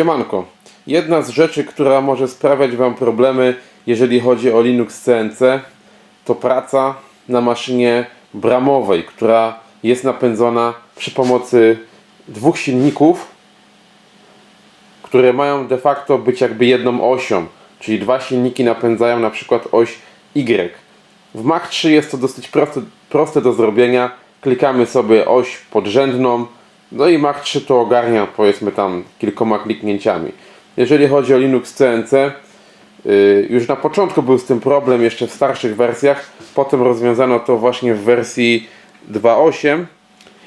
Siemanko. Jedna z rzeczy, która może sprawiać Wam problemy, jeżeli chodzi o Linux CNC, to praca na maszynie bramowej, która jest napędzona przy pomocy dwóch silników, które mają de facto być jakby jedną osią, czyli dwa silniki napędzają na przykład oś Y. W Mach 3 jest to dosyć proste, proste do zrobienia. Klikamy sobie oś podrzędną, no i Mach 3 to ogarnia powiedzmy tam kilkoma kliknięciami. Jeżeli chodzi o Linux CNC, yy, już na początku był z tym problem jeszcze w starszych wersjach, potem rozwiązano to właśnie w wersji 2.8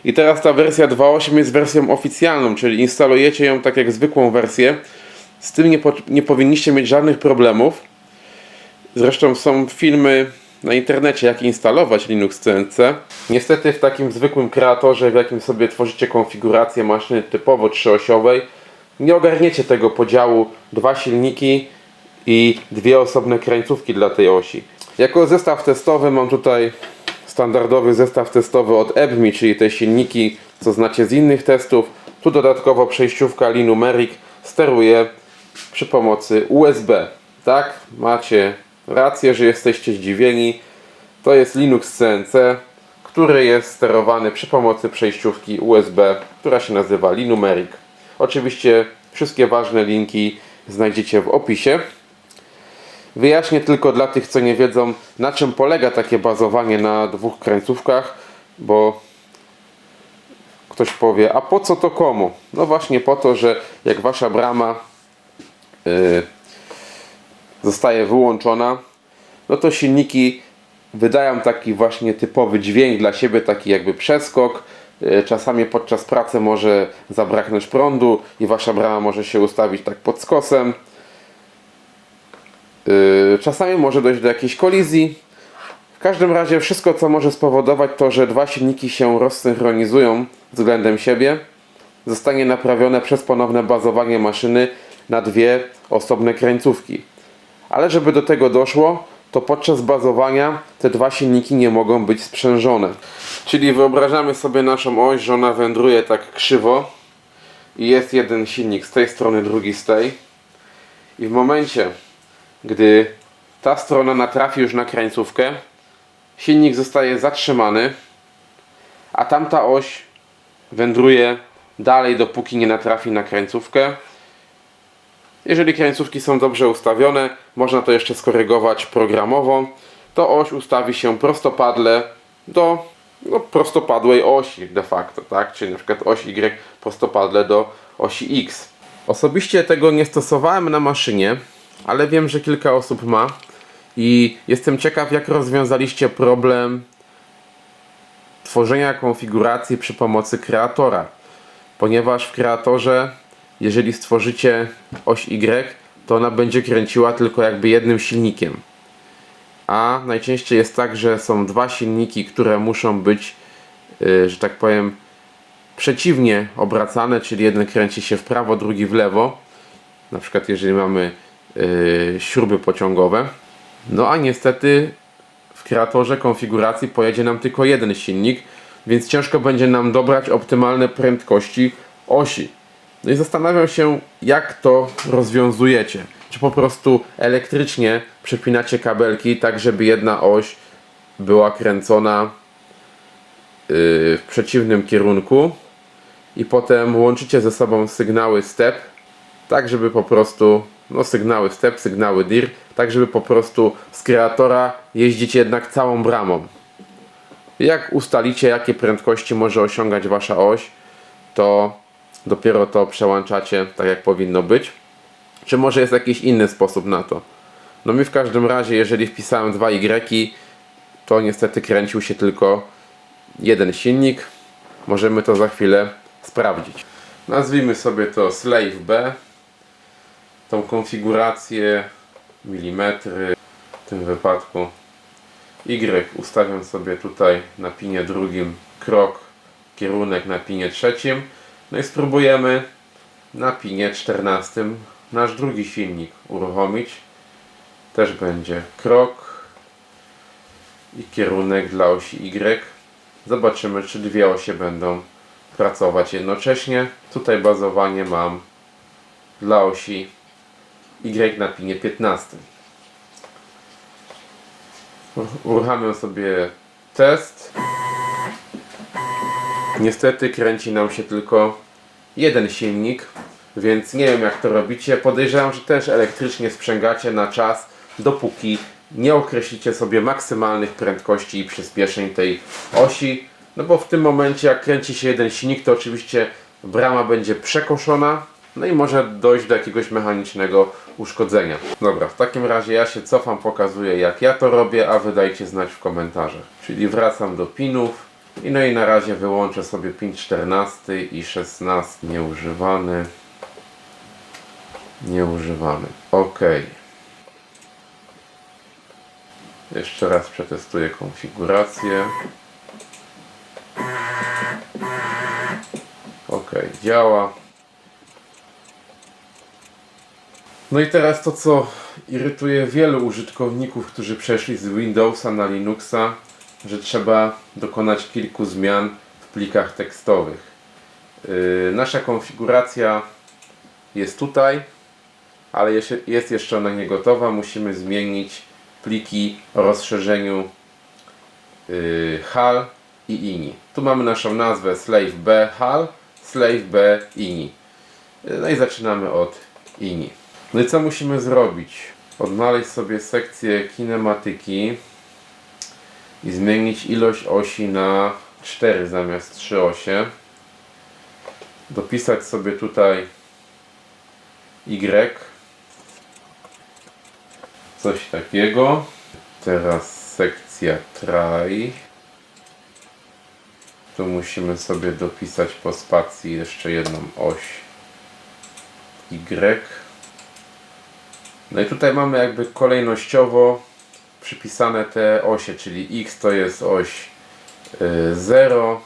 i teraz ta wersja 2.8 jest wersją oficjalną, czyli instalujecie ją tak jak zwykłą wersję. Z tym nie, po, nie powinniście mieć żadnych problemów. Zresztą są filmy na internecie, jak instalować Linux CNC. Niestety w takim zwykłym kreatorze, w jakim sobie tworzycie konfigurację maszyny typowo trzyosiowej, nie ogarniecie tego podziału dwa silniki i dwie osobne krańcówki dla tej osi. Jako zestaw testowy mam tutaj standardowy zestaw testowy od EBMI, czyli te silniki, co znacie z innych testów. Tu dodatkowo przejściówka Linumeric steruje przy pomocy USB. Tak, macie rację, że jesteście zdziwieni. To jest Linux CNC, który jest sterowany przy pomocy przejściówki USB, która się nazywa Linumeric. Oczywiście wszystkie ważne linki znajdziecie w opisie. Wyjaśnię tylko dla tych, co nie wiedzą, na czym polega takie bazowanie na dwóch krańcówkach, bo ktoś powie, a po co to komu? No właśnie po to, że jak wasza brama yy, zostaje wyłączona, no to silniki wydają taki właśnie typowy dźwięk dla siebie, taki jakby przeskok. Yy, Czasami podczas pracy może zabraknąć prądu i wasza brama może się ustawić tak pod skosem. Yy, Czasami może dojść do jakiejś kolizji. W każdym razie wszystko, co może spowodować to, że dwa silniki się rozsynchronizują względem siebie, zostanie naprawione przez ponowne bazowanie maszyny na dwie osobne krańcówki. Ale żeby do tego doszło, to podczas bazowania te dwa silniki nie mogą być sprzężone. Czyli wyobrażamy sobie naszą oś, że ona wędruje tak krzywo i jest jeden silnik z tej strony, drugi z tej. I w momencie, gdy ta strona natrafi już na krańcówkę, silnik zostaje zatrzymany, a tamta oś wędruje dalej, dopóki nie natrafi na krańcówkę. Jeżeli krańcówki są dobrze ustawione, można to jeszcze skorygować programowo, to oś ustawi się prostopadle do no, prostopadłej osi de facto, tak? Czyli na przykład oś Y prostopadle do osi X. Osobiście tego nie stosowałem na maszynie, ale wiem, że kilka osób ma i jestem ciekaw, jak rozwiązaliście problem tworzenia konfiguracji przy pomocy kreatora. Ponieważ w kreatorze, jeżeli stworzycie oś Y, to ona będzie kręciła tylko jakby jednym silnikiem. A najczęściej jest tak, że są dwa silniki, które muszą być, yy, że tak powiem, przeciwnie obracane, czyli jeden kręci się w prawo, drugi w lewo. Na przykład jeżeli mamy yy, śruby pociągowe. No a niestety w kreatorze konfiguracji pojedzie nam tylko jeden silnik, więc ciężko będzie nam dobrać optymalne prędkości osi. No i zastanawiam się, jak to rozwiązujecie. Czy po prostu elektrycznie przepinacie kabelki, tak żeby jedna oś była kręcona yy, w przeciwnym kierunku i potem łączycie ze sobą sygnały step, tak żeby po prostu, no sygnały step, sygnały dir, tak żeby po prostu z kreatora jeździć jednak całą bramą. Jak ustalicie, jakie prędkości może osiągać wasza oś, to dopiero to przełączacie tak, jak powinno być. Czy może jest jakiś inny sposób na to? No mi w każdym razie, jeżeli wpisałem dwa Y, to niestety kręcił się tylko jeden silnik. Możemy to za chwilę sprawdzić. Nazwijmy sobie to Slave B. Tą konfigurację, milimetry, w tym wypadku Y ustawiam sobie tutaj na pinie drugim krok, kierunek na pinie trzecim. No i spróbujemy na pinie 14 nasz drugi silnik uruchomić. Też będzie krok i kierunek dla osi Y. Zobaczymy, czy dwie osie będą pracować jednocześnie. Tutaj bazowanie mam dla osi Y na pinie 15. Uruchamiam sobie test. Niestety kręci nam się tylko jeden silnik, więc nie wiem jak to robicie. Podejrzewam, że też elektrycznie sprzęgacie na czas, dopóki nie określicie sobie maksymalnych prędkości i przyspieszeń tej osi. No bo w tym momencie jak kręci się jeden silnik, to oczywiście brama będzie przekoszona, no i może dojść do jakiegoś mechanicznego uszkodzenia. Dobra, w takim razie ja się cofam, pokazuję jak ja to robię, a wy dajcie znać w komentarzach. Czyli wracam do pinów i no i na razie wyłączę sobie pin 14 i 16 nieużywany. Nieużywany. Ok. Jeszcze raz przetestuję konfigurację. Ok, działa. No i teraz to, co irytuje wielu użytkowników, którzy przeszli z Windowsa na Linuxa, że trzeba dokonać kilku zmian w plikach tekstowych. Yy, nasza konfiguracja jest tutaj, ale jest jeszcze ona nie gotowa. Musimy zmienić pliki o rozszerzeniu yy, HAL i INI. Tu mamy naszą nazwę slave b HAL, slave b INI. Yy, No i zaczynamy od INI. No i co musimy zrobić? Odnaleźć sobie sekcję kinematyki i zmienić ilość osi na 4 zamiast 3 osie. Dopisać sobie tutaj Y. Coś takiego. Teraz sekcja try. Tu musimy sobie dopisać po spacji jeszcze jedną oś Y. No i tutaj mamy jakby kolejnościowo przypisane te osie, czyli X to jest oś y, 0.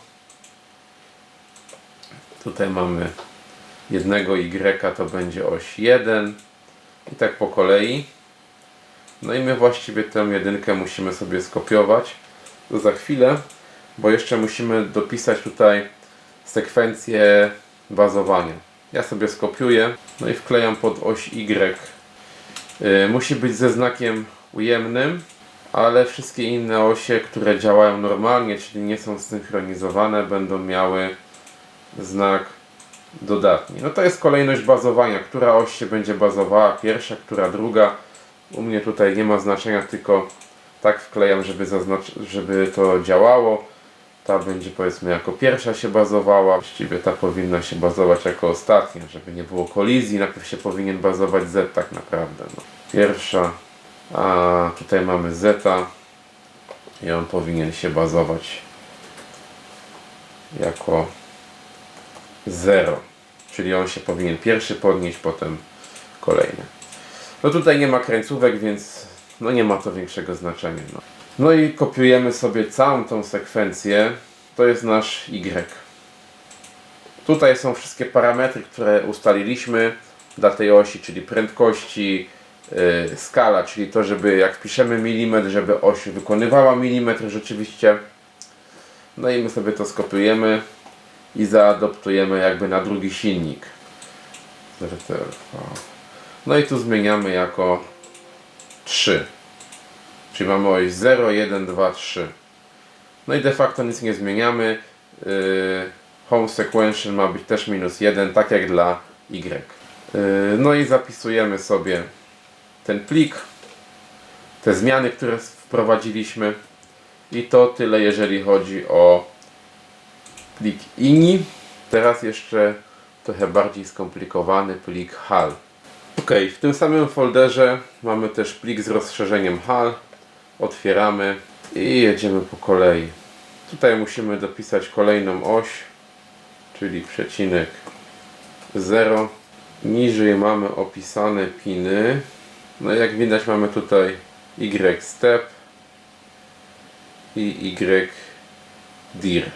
Tutaj mamy jednego Y to będzie oś 1 i tak po kolei. No i my właściwie tę jedynkę musimy sobie skopiować. To za chwilę, bo jeszcze musimy dopisać tutaj sekwencję bazowania. Ja sobie skopiuję, no i wklejam pod oś Y. Y, Musi być ze znakiem ujemnym, ale wszystkie inne osie, które działają normalnie, czyli nie są zsynchronizowane, będą miały znak dodatni. No to jest kolejność bazowania, która oś się będzie bazowała pierwsza, która druga. U mnie tutaj nie ma znaczenia, tylko tak wklejam, żeby, żeby to działało. Ta będzie powiedzmy jako pierwsza się bazowała, właściwie ta powinna się bazować jako ostatnia, żeby nie było kolizji. Najpierw się powinien bazować Z tak naprawdę. No. Pierwsza, a tutaj mamy Zeta i on powinien się bazować jako 0. Czyli on się powinien pierwszy podnieść, potem kolejny. No tutaj nie ma krańcówek, więc no nie ma to większego znaczenia. No. no i kopiujemy sobie całą tą sekwencję. To jest nasz Y. Tutaj są wszystkie parametry, które ustaliliśmy dla tej osi, czyli prędkości, skala, czyli to, żeby jak wpiszemy milimetr, żeby oś wykonywała milimetr rzeczywiście. No i my sobie to skopiujemy i zaadoptujemy jakby na drugi silnik. No i tu zmieniamy jako 3. Czyli mamy oś 0, 1, 2, 3. No i de facto nic nie zmieniamy. Yy, home sequential ma być też minus 1, tak jak dla Y. Yy, no i zapisujemy sobie ten plik, te zmiany, które wprowadziliśmy. I to tyle, jeżeli chodzi o plik INI. Teraz jeszcze trochę bardziej skomplikowany plik HAL. Ok, w tym samym folderze mamy też plik z rozszerzeniem HAL. Otwieramy i jedziemy po kolei. Tutaj musimy dopisać kolejną oś, czyli przecinek 0. Niżej mamy opisane piny. No jak widać mamy tutaj Y step i Y dir.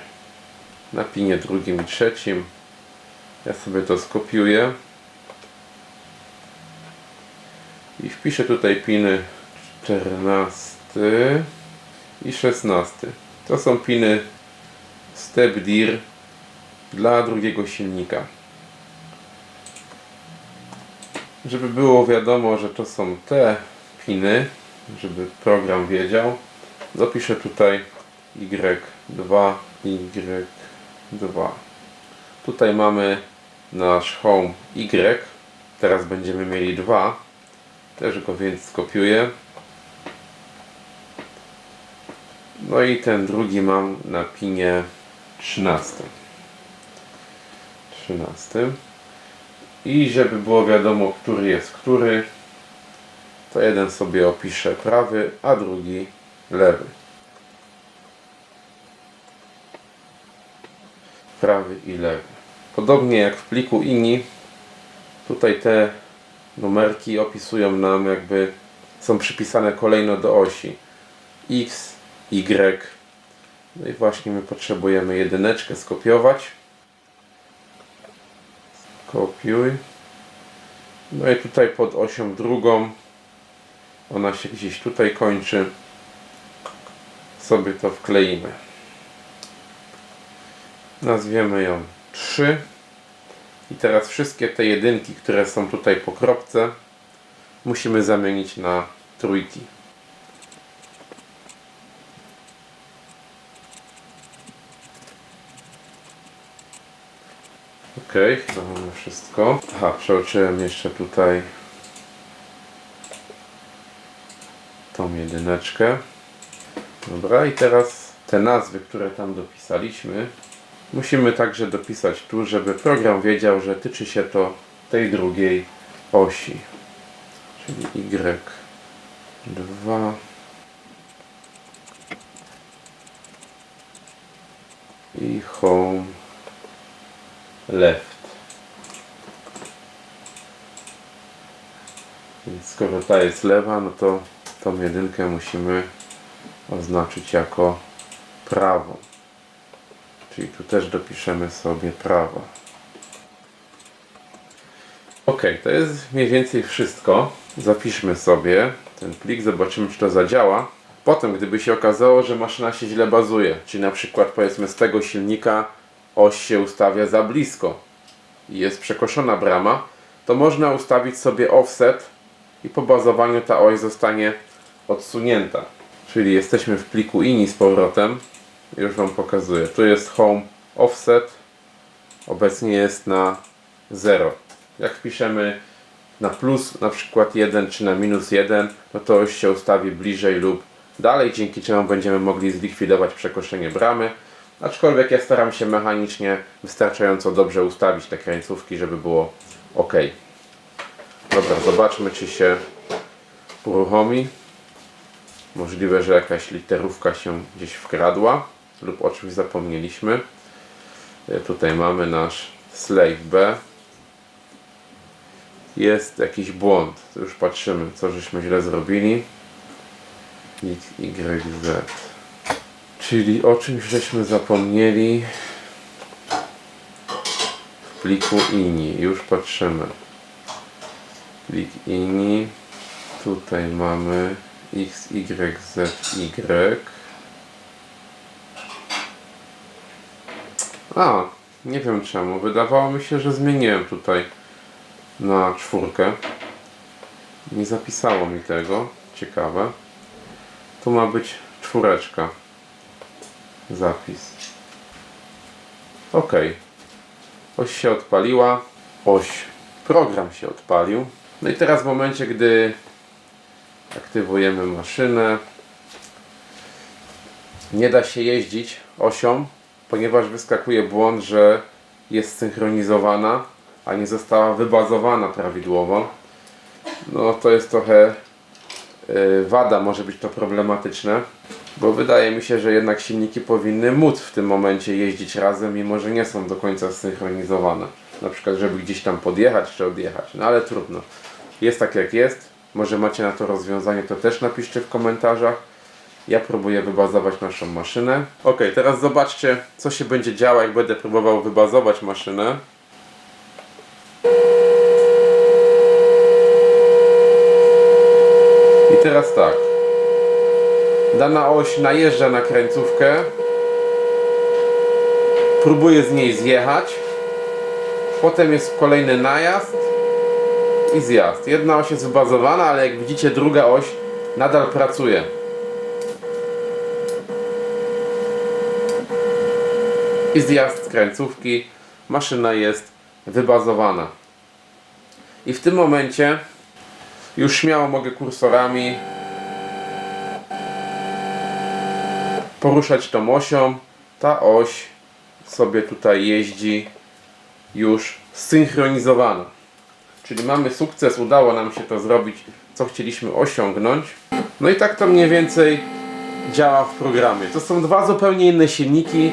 Na pinie drugim i trzecim. Ja sobie to skopiuję. I wpiszę tutaj piny 14 i 16. To są piny step dir dla drugiego silnika. Żeby było wiadomo, że to są te piny, żeby program wiedział, zapiszę tutaj Y2, Y2. Tutaj mamy nasz home Y. Teraz będziemy mieli dwa. Też go więc skopiuję. No i ten drugi mam na pinie 13. 13. I żeby było wiadomo, który jest który, to jeden sobie opiszę prawy, a drugi lewy. Prawy i lewy. Podobnie jak w pliku INI, tutaj te numerki opisują nam jakby są przypisane kolejno do osi X, Y. No i właśnie my potrzebujemy jedyneczkę skopiować. Kopiuj. No i tutaj pod osią drugą ona się gdzieś tutaj kończy. Sobie to wkleimy. Nazwiemy ją 3. I teraz wszystkie te jedynki, które są tutaj po kropce, musimy zamienić na trójki. Ok, to mamy wszystko. Aha, przeoczyłem jeszcze tutaj tą jedyneczkę. Dobra, i teraz te nazwy, które tam dopisaliśmy, musimy także dopisać tu, żeby program wiedział, że tyczy się to tej drugiej osi. Czyli Y2 i home left. Więc skoro ta jest lewa, no to tą jedynkę musimy oznaczyć jako prawo. Czyli tu też dopiszemy sobie prawo. Ok, to jest mniej więcej wszystko. Zapiszmy sobie ten plik, zobaczymy czy to zadziała. Potem, gdyby się okazało, że maszyna się źle bazuje, czyli na przykład powiedzmy z tego silnika oś się ustawia za blisko i jest przekoszona brama, to można ustawić sobie offset i po bazowaniu ta oś zostanie odsunięta. Czyli jesteśmy w pliku INI z powrotem. Już Wam pokazuję. Tu jest home offset. Obecnie jest na 0. Jak wpiszemy na plus na przykład 1 czy na minus 1, no to oś się ustawi bliżej lub dalej, dzięki czemu będziemy mogli zlikwidować przekoszenie bramy. Aczkolwiek ja staram się mechanicznie wystarczająco dobrze ustawić te krańcówki, żeby było ok. Dobra, zobaczmy czy się uruchomi. Możliwe, że jakaś literówka się gdzieś wkradła lub o czymś zapomnieliśmy. E, Tutaj mamy nasz slave B. Jest jakiś błąd. Już patrzymy, co żeśmy źle zrobili. X, Y, Z. Czyli o czymś żeśmy zapomnieli w pliku INI. Już patrzymy. Plik INI. Tutaj mamy X, Y, Z, Y. A, nie wiem czemu. Wydawało mi się, że zmieniłem tutaj na czwórkę. Nie zapisało mi tego. Ciekawe. Tu ma być czwóreczka. Zapis. Ok. Oś się odpaliła. Oś. Program się odpalił. No i teraz w momencie, gdy aktywujemy maszynę, nie da się jeździć osią, ponieważ wyskakuje błąd, że jest synchronizowana, a nie została wybazowana prawidłowo. No to jest trochę yy, wada, może być to problematyczne, bo wydaje mi się, że jednak silniki powinny móc w tym momencie jeździć razem, mimo że nie są do końca zsynchronizowane. Na przykład, żeby gdzieś tam podjechać czy odjechać, no ale trudno. Jest tak jak jest. Może macie na to rozwiązanie, to też napiszcie w komentarzach. Ja próbuję wybazować naszą maszynę. Ok, teraz zobaczcie, co się będzie działo, jak będę próbował wybazować maszynę. I teraz tak. Dana oś najeżdża na krańcówkę. Próbuję z niej zjechać. Potem jest kolejny najazd. i zjazd. Jedna oś jest wybazowana, ale jak widzicie druga oś nadal pracuje. I zjazd z krańcówki. Maszyna jest wybazowana. I w tym momencie już śmiało mogę kursorami poruszać tą osią. Ta oś sobie tutaj jeździ już zsynchronizowana. Czyli mamy sukces, udało nam się to zrobić, co chcieliśmy osiągnąć. No i tak to mniej więcej działa w programie. To są dwa zupełnie inne silniki.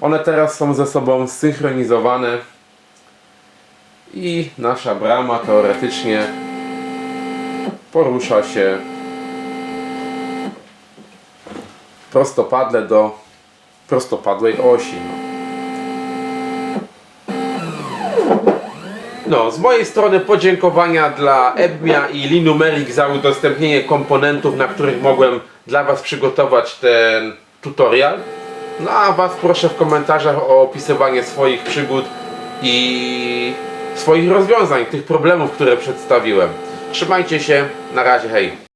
One teraz są ze sobą zsynchronizowane i nasza brama teoretycznie porusza się prostopadle do prostopadłej osi. No. no, z mojej strony podziękowania dla Ebmia i Linumeric za udostępnienie komponentów, na których mogłem dla Was przygotować ten tutorial. No a Was proszę w komentarzach o opisywanie swoich przygód i swoich rozwiązań, tych problemów, które przedstawiłem. Trzymajcie się, na razie, hej!